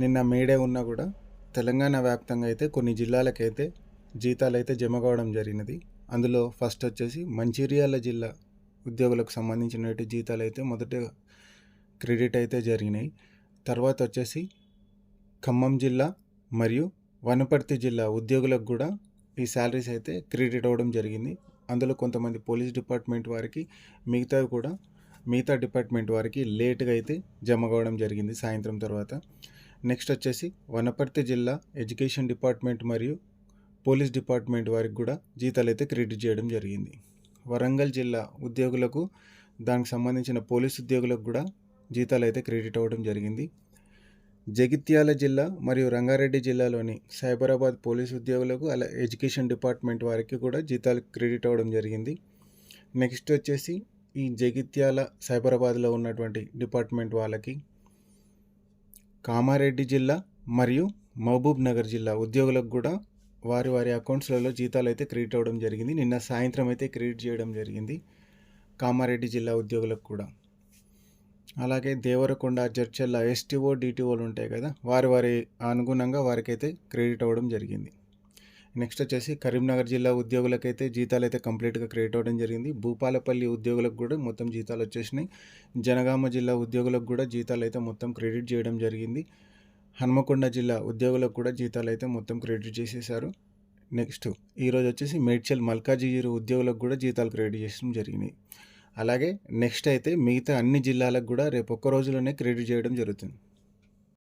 నిన్న మేడే ఉన్నా కూడా తెలంగాణ వ్యాప్తంగా అయితే కొన్ని జిల్లాలకైతే జీతాలు అయితే జమ కావడం జరిగినది. అందులో ఫస్ట్ వచ్చేసి మంచిర్యాల జిల్లా ఉద్యోగులకు సంబంధించినటువంటి జీతాలు అయితే మొదట క్రెడిట్ అయితే జరిగినాయి. తర్వాత వచ్చేసి ఖమ్మం జిల్లా మరియు వనపర్తి జిల్లా ఉద్యోగులకు కూడా ఈ శాలరీస్ అయితే క్రెడిట్ అవ్వడం జరిగింది. అందులో కొంతమంది పోలీస్ డిపార్ట్మెంట్ వారికి మిగతావి కూడా మిగతా డిపార్ట్మెంట్ వారికి లేట్గా అయితే జమ కావడం జరిగింది సాయంత్రం తర్వాత. నెక్స్ట్ వచ్చేసి వనపర్తి జిల్లా ఎడ్యుకేషన్ డిపార్ట్మెంట్ మరియు పోలీస్ డిపార్ట్మెంట్ వారికి కూడా జీతాలు అయితే క్రెడిట్ చేయడం జరిగింది. వరంగల్ జిల్లా ఉద్యోగులకు దానికి సంబంధించిన పోలీస్ ఉద్యోగులకు కూడా జీతాలు అయితే క్రెడిట్ అవ్వడం జరిగింది. జగిత్యాల జిల్లా మరియు రంగారెడ్డి జిల్లాలోని సైబరాబాద్ పోలీస్ ఉద్యోగులకు అలా ఎడ్యుకేషన్ డిపార్ట్మెంట్ వారికి కూడా జీతాలు క్రెడిట్ అవ్వడం జరిగింది. నెక్స్ట్ వచ్చేసి ఈ జగిత్యాల సైబరాబాద్లో ఉన్నటువంటి డిపార్ట్మెంట్ వాళ్ళకి కామారెడ్డి జిల్లా మరియు మహబూబ్ నగర్ జిల్లా ఉద్యోగులకు కూడా వారి వారి అకౌంట్స్లలో జీతాలు అయితే క్రెడిట్ అవ్వడం జరిగింది. నిన్న సాయంత్రం అయితే క్రెడిట్ చేయడం జరిగింది కామారెడ్డి జిల్లా ఉద్యోగులకు కూడా. అలాగే దేవరకొండ జడ్చల్ల ఎస్టీఓ డిటిఓలు ఉంటాయి కదా వారి వారి అనుగుణంగా వారికైతే క్రెడిట్ అవ్వడం జరిగింది. నెక్స్ట్ వచ్చేసి కరీంనగర్ జిల్లా ఉద్యోగులకైతే జీతాలు అయితే కంప్లీట్గా క్రెడిట్ అవ్వడం జరిగింది. భూపాలపల్లి ఉద్యోగులకు కూడా మొత్తం జీతాలు వచ్చేసినాయి జనగామ జిల్లా ఉద్యోగులకు కూడా జీతాలు అయితే మొత్తం క్రెడిట్ చేయడం జరిగింది. హన్మకొండ జిల్లా ఉద్యోగులకు కూడా జీతాలు అయితే మొత్తం క్రెడిట్ చేసేశారు నెక్స్ట్ ఈరోజు వచ్చేసి మేడ్చల్ మల్కాజిగిరి ఉద్యోగులకు కూడా జీతాలు క్రెడిట్ చేయడం జరిగినాయి అలాగే నెక్స్ట్ అయితే మిగతా అన్ని జిల్లాలకు కూడా రేపు ఒక్క రోజులోనే క్రెడిట్ చేయడం జరుగుతుంది.